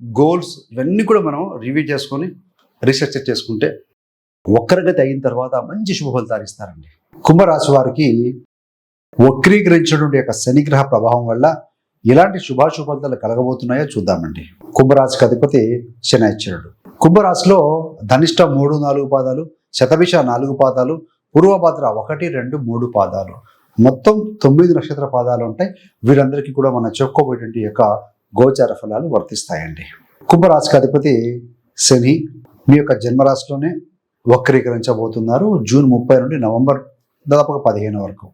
Goals ఇవన్నీ కూడా మనం రివ్యూ చేసుకొని రీసెర్చ్ చేసుకుంటే ఒక్కరిగతి అయిన తర్వాత మంచి శుభ ఫలితాలు ఇస్తారండి. కుంభరాశి వారికి వక్రీకరించినటువంటి యొక్క శనిగ్రహ ప్రభావం వల్ల ఎలాంటి శుభాశుభ ఫలితాలు కలగబోతున్నాయో చూద్దామండి. కుంభరాశికి అధిపతి శనాశ్చరుడు కుంభరాశిలో ధనిష్ట మూడు నాలుగు పాదాలు శతభిష నాలుగు పాదాలు పూర్వభద్ర ఒకటి రెండు మూడు పాదాలు. మొత్తం తొమ్మిది నక్షత్ర పాదాలు ఉంటాయి. వీరందరికీ కూడా మనం చెప్పుకోబోయేటువంటి యొక్క గోచార ఫలాలు వర్తిస్తాయండి. కుంభరాశికి అధిపతి శని మీ యొక్క జన్మరాశిలోనే వక్రీకరించబోతున్నారు. జూన్ ముప్పై నుండి నవంబర్ దాదాపుగా పదిహేను వరకు.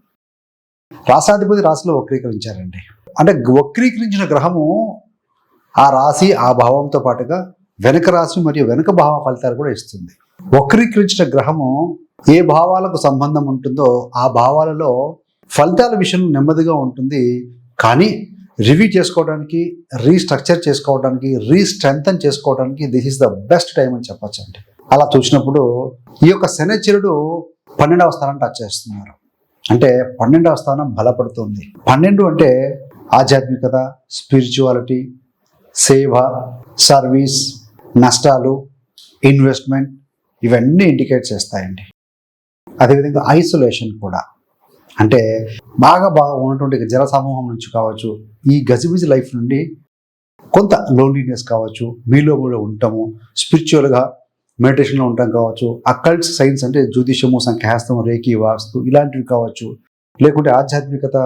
రాశాధిపతి రాశిలో వక్రీకరించారండి. అంటే వక్రీకరించిన గ్రహము ఆ రాశి ఆ భావంతో పాటుగా వెనక రాశి మరియు వెనక భావ ఫలితాలు కూడా ఇస్తుంది. వక్రీకరించిన గ్రహము ఏ భావాలకు సంబంధం ఉంటుందో ఆ భావాలలో ఫలితాల విషయం నెమ్మదిగా ఉంటుంది. కానీ రివ్యూ చేసుకోవడానికి రీస్ట్రక్చర్ చేసుకోవడానికి రీస్ట్రెంథన్ చేసుకోవడానికి this is the best time అని చెప్పచ్చు అండి. అలా చూసినప్పుడు ఈ యొక్క శనిచరుడు పన్నెండవ స్థానం టచ్ చేస్తున్నారు. అంటే పన్నెండవ స్థానం బలపడుతుంది. పన్నెండు అంటే ఆధ్యాత్మికత స్పిరిచువాలిటీ సేవ సర్వీస్ నష్టాలు ఇన్వెస్ట్మెంట్ ఇవన్నీ ఇండికేట్ చేస్తాయండి. అదేవిధంగా ఐసోలేషన్ కూడా. అంటే బాగా బాగా ఉన్నటువంటి జల సమూహం నుంచి కావచ్చు ఈ గజిబిజి లైఫ్ నుండి కొంత లోన్లీనెస్ కావచ్చు మీలో కూడా ఉంటాము స్పిరిచువల్గా మెడిటేషన్లో ఉంటాం కావచ్చు అకల్ట్ సైన్స్ అంటే జ్యోతిషము సంఖ్యాస్తం రేకి వాస్తు ఇలాంటివి కావచ్చు లేకుంటే ఆధ్యాత్మికత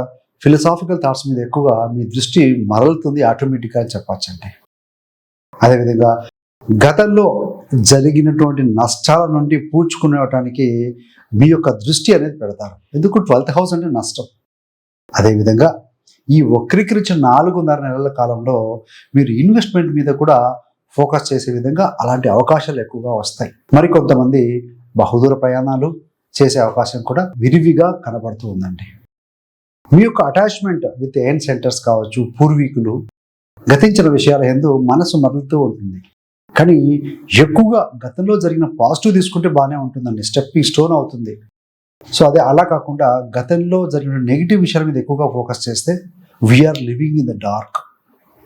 ఫిలసాఫికల్ థాట్స్ మీద ఎక్కువగా మీ దృష్టి మరలుతుంది ఆటోమేటిక్గా అని చెప్పచ్చండి. అదేవిధంగా గతంలో జరిగినటువంటి నష్టాల నుండి పూడ్చుకునేవటానికి మీ యొక్క దృష్టి అనేది పెడతారు. ఎందుకు ట్వెల్త్ హౌస్ అంటే నష్టం. అదేవిధంగా ఈ వక్రీకరించిన నాలుగున్నర నెలల కాలంలో మీరు ఇన్వెస్ట్మెంట్ మీద కూడా ఫోకస్ చేసే విధంగా అలాంటి అవకాశాలు ఎక్కువగా వస్తాయి. మరికొంతమంది బహుదూర ప్రయాణాలు చేసే అవకాశం కూడా విరివిగా కనబడుతూ ఉందండి. మీ యొక్క అటాచ్మెంట్ విత్ ఎయిన్ సెంటర్స్ కావచ్చు పూర్వీకులు గతించిన విషయాల ఎందు మనసు మరలుతూ ఉంటుంది. కానీ ఎక్కువగా గతంలో జరిగిన పాజిటివ్ తీసుకుంటే బాగానే ఉంటుందండి. స్టెప్పింగ్ స్టోన్ అవుతుంది. సో అదే అలా కాకుండా గతంలో జరిగిన నెగిటివ్ విషయాల మీద ఎక్కువగా ఫోకస్ చేస్తే we are living in the dark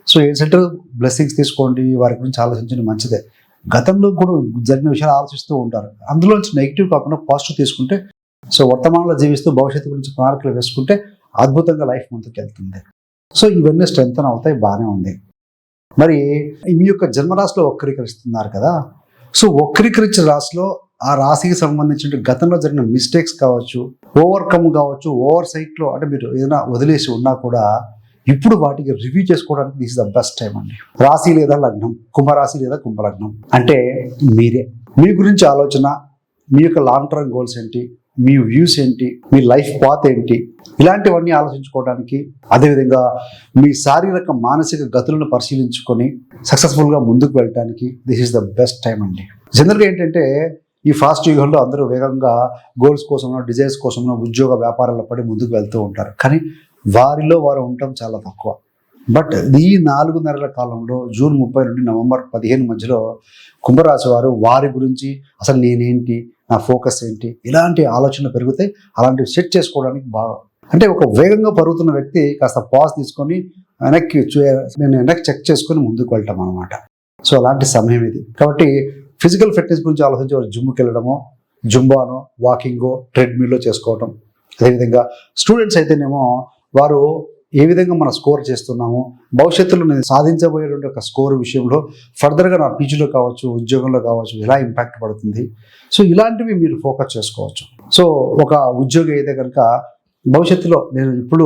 so a centre blessings తీసుకోండి వారి గురించి ఆలోచించడం మంచిదే. గతంలో కూడా జరిగిన విషయాలు ఆలోచిస్తూ ఉంటారు. అందులో నుంచి నెగిటివ్ కాకుండా పాజిటివ్ తీసుకుంటే సో వర్తమానంలో జీవిస్తూ భవిష్యత్తు గురించి ప్రణాళికలు వేసుకుంటే అద్భుతంగా లైఫ్ ముందుకు వెళ్తుంది సో ఇవన్నీ స్ట్రెంగ్ అవుతాయి బాగానే ఉంది. మరి మీ యొక్క జన్మరాశిలో వక్రీకరిస్తున్నారు కదా. సో వక్రీకరించిన రాశిలో ఆ రాశికి సంబంధించిన గతంలో జరిగిన మిస్టేక్స్ కావచ్చు ఓవర్కమ్ కావచ్చు ఓవర్ సైట్లో అంటే మీరు ఏదైనా వదిలేసి ఉన్నా కూడా ఇప్పుడు వాటికి రివ్యూ చేసుకోవడానికి దిస్ ద బెస్ట్ టైం అండి. రాశి లేదా లగ్నం కుంభరాశి లేదా కుంభలగ్నం అంటే మీరే. మీ గురించి ఆలోచన మీ యొక్క లాంగ్ టర్మ్ గోల్స్ ఏంటి మీ వ్యూస్ ఏంటి? మీ లైఫ్ పాత్ ఏంటి? ఇలాంటివన్నీ ఆలోచించుకోవడానికి అదేవిధంగా మీ శారీరక మానసిక గతులను పరిశీలించుకొని సక్సెస్ఫుల్గా ముందుకు వెళ్ళడానికి this is the best time అండి. జనరల్గా ఏంటంటే ఈ ఫాస్ట్ యుగంలో అందరూ వేగంగా గోల్స్ కోసమో డిజైర్స్ కోసమో ఉద్యోగ వ్యాపారాల పడి ముందుకు వెళ్తూ ఉంటారు. కానీ వారిలో వారు ఉండటం చాలా తక్కువ. బట్ ఈ నాలుగు నెలల కాలంలో జూన్ ముప్పై నుండి నవంబర్ పదిహేను మధ్యలో కుంభరాశి వారు వారి గురించి అసలు నేనేంటి నా ఫోకస్ ఏంటి ఇలాంటి ఆలోచనలు పెరిగితే అలాంటివి సెట్ చేసుకోవడానికి బాగా అంటే ఒక వేగంగా పరుగుతున్న వ్యక్తి కాస్త పాజ్ తీసుకొని వెనక్కి నేను వెనక్కి చెక్ చేసుకొని ముందుకు వెళ్ళటం అనమాట సో అలాంటి సమయం ఇది. కాబట్టి ఫిజికల్ ఫిట్నెస్ గురించి ఆలోచించి వారు జిమ్కి వెళ్ళడమో జుంబానో వాకింగో ట్రెడ్మిల్లో చేసుకోవటం. అదేవిధంగా స్టూడెంట్స్ అయితేనేమో వారు ఏ విధంగా మనం స్కోర్ చేస్తున్నాము భవిష్యత్తులో నేను సాధించబోయేటువంటి ఒక స్కోర్ విషయంలో ఫర్దర్గా నా పీజీలో కావచ్చు ఉద్యోగంలో కావచ్చు ఎలా ఇంపాక్ట్ పడుతుంది. సో ఇలాంటివి మీరు ఫోకస్ చేసుకోవచ్చు. సో ఒక ఉద్యోగి అయితే కనుక భవిష్యత్తులో నేను ఇప్పుడు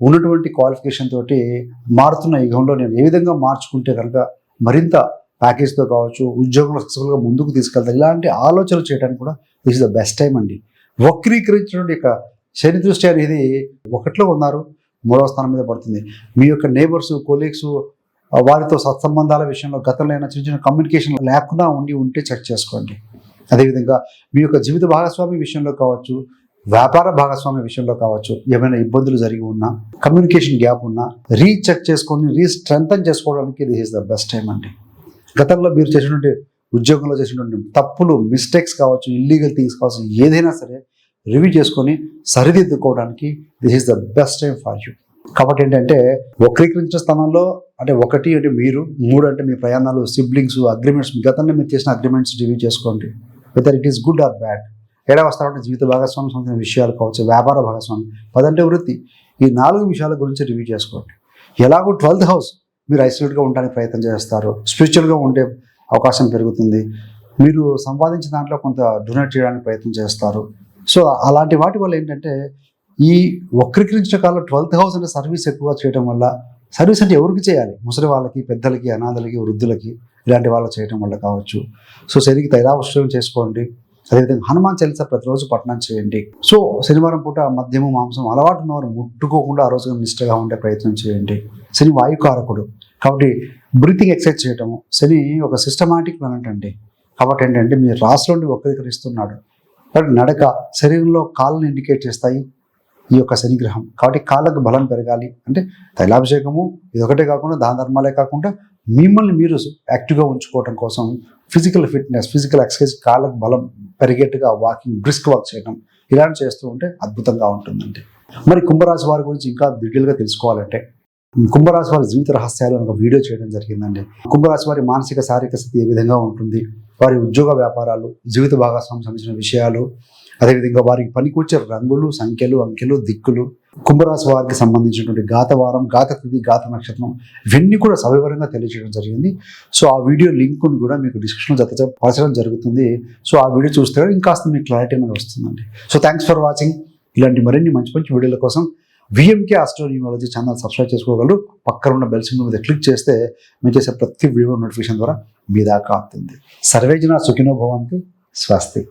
ఉన్నటువంటి క్వాలిఫికేషన్ తోటి మారుతున్న యుగంలో నేను ఏ విధంగా మార్చుకుంటే కనుక మరింత ప్యాకేజ్తో కావచ్చు ఉద్యోగంలో సక్సెస్ఫుల్గా ముందుకు తీసుకెళ్తాను ఇలాంటి ఆలోచనలు చేయడానికి కూడా this is the best time అండి. వక్రీకరించినటువంటి యొక్క శని దృష్టి అనేది ఒకటిలో ఉన్నారు. మూడవ స్థానం మీద పడుతుంది. మీ యొక్క నేబర్స్ కొలీగ్స్ వారితో సత్సంబంధాల విషయంలో గతంలో అయినా చిన్న చిన్న కమ్యూనికేషన్ లేకుండా ఉండి ఉంటే చెక్ చేసుకోండి. అదేవిధంగా మీ యొక్క జీవిత భాగస్వామి విషయంలో కావచ్చు వ్యాపార భాగస్వామి విషయంలో కావచ్చు ఏమైనా ఇబ్బందులు జరిగి ఉన్నా కమ్యూనికేషన్ గ్యాప్ ఉన్నా రీచెక్ చేసుకొని రీస్ట్రెంథం చేసుకోవడానికి this is the best time అండి. గతంలో మీరు చేసినటువంటి ఉద్యోగంలో చేసినటువంటి తప్పులు మిస్టేక్స్ కావచ్చు ఇల్లీగల్ థింగ్స్ కావచ్చు ఏదైనా సరే రివ్యూ చేసుకొని సరిదిద్దుకోవడానికి this is the best time for you కాబట్టి ఏంటంటే వక్రీకరించిన స్థానంలో అంటే ఒకటి అంటే మీరు మూడు అంటే మీ ప్రయాణాలు సిబ్లింగ్స్ అగ్రిమెంట్స్ గతంలో మీరు చేసిన అగ్రిమెంట్స్ రివ్యూ చేసుకోండి. Whether it is good or bad ఏడా అంటే జీవిత భాగస్వామి సంబంధించిన విషయాలు కావచ్చు వ్యాపార భాగస్వామి పదంటే వృత్తి. ఈ నాలుగు విషయాల గురించి రివ్యూ చేసుకోండి. ఎలాగో ట్వెల్త్ హౌస్ మీరు ఐసోలేట్గా ఉండడానికి ప్రయత్నం చేస్తారు. స్పిరిచువల్గా ఉండే అవకాశం పెరుగుతుంది. మీరు సంపాదించిన దాంట్లో కొంత డొనేట్ చేయడానికి ప్రయత్నం చేస్తారు. సో అలాంటి వాటి వల్ల ఏంటంటే ఈ వక్రీకరించిన కాలంలో ట్వెల్త్ హౌస్ అనే సర్వీస్ ఎక్కువ చేయడం వల్ల సర్వీస్ అంటే ఎవరికి చేయాలి? ముసలి వాళ్ళకి పెద్దలకి అనాథలకి వృద్ధులకి ఇలాంటి వాళ్ళు చేయడం వల్ల కావచ్చు. సో శనికి తైరావశ్యం చేసుకోండి. అదేవిధంగా హనుమాన్ చలిత ప్రతిరోజు పఠనం చేయండి. సో శనివారం పూట మద్యము మాంసం అలవాటు ఉన్నవారు ముట్టుకోకుండా ఆ రోజుగా నిష్టగా ఉండే ప్రయత్నం చేయండి. శని వాయుకారకుడు. కాబట్టి బ్రీతింగ్ ఎక్సర్సైజ్ చేయటము. శని ఒక సిస్టమాటిక్ ప్లానెట్ అండి. కాబట్టి ఏంటంటే మీ రాశిలోండి వక్రీకరిస్తున్నాడు. కాబట్టి నడక శరీరంలో కాళ్ళని ఇండికేట్ చేస్తాయి. ఈ యొక్క శనిగ్రహం. కాబట్టి కాళ్ళకు బలం పెరగాలి. అంటే తైలాభిషేకము ఇదొకటే కాకుండా దాన ధర్మాలే కాకుండా మిమ్మల్ని మీరు యాక్టివ్గా ఉంచుకోవడం కోసం ఫిజికల్ ఫిట్నెస్ ఫిజికల్ ఎక్సర్సైజ్ కాళ్ళకు బలం పెరిగేట్టుగా వాకింగ్ బ్రిస్క్ వాక్ చేయడం ఇలాంటి చేస్తూ ఉంటే అద్భుతంగా ఉంటుందండి. మరి కుంభరాశి వారి గురించి ఇంకా డీటెయిల్గా తెలుసుకోవాలంటే కుంభరాశి వారి జీవిత రహస్యాలు ఒక వీడియో చేయడం జరిగిందండి. కుంభరాశి వారి మానసిక శారీరక స్థితి ఏ విధంగా ఉంటుంది? వారి ఉద్యోగ వ్యాపారాలు జీవిత భాగస్వామి సంబంధించిన విషయాలు అదేవిధంగా వారికి పనికొచ్చే రంగులు సంఖ్యలు అంకెలు దిక్కులు కుంభరాశి వారికి సంబంధించినటువంటి గాతవారం గాత తిథి గాత నక్షత్రం ఇవన్నీ కూడా సవివరంగా తెలియజేయడం జరిగింది. సో ఆ వీడియో లింక్ను కూడా మీకు డిస్క్రిప్షన్లో జత పరచడం జరుగుతుంది. సో ఆ వీడియో చూస్తే ఇంకాస్త మీకు క్లారిటీ అనేది వస్తుందండి. సో థ్యాంక్స్ ఫర్ వాచింగ్ ఇలాంటి మరిన్ని మంచి మంచి వీడియోల కోసం విఎంకే ఆస్ట్రోనియాలజీ ఛానల్ సబ్స్క్రైబ్ చేసుకోగలరు. పక్కన ఉన్న బెల్ సింబల్ మీద క్లిక్ చేస్తే మేము చేసే ప్రతి వీడియో నోటిఫికేషన్ ద్వారా మీ దాకా అవుతుంది సర్వేజన సుఖినో భవంతు. స్వస్తి.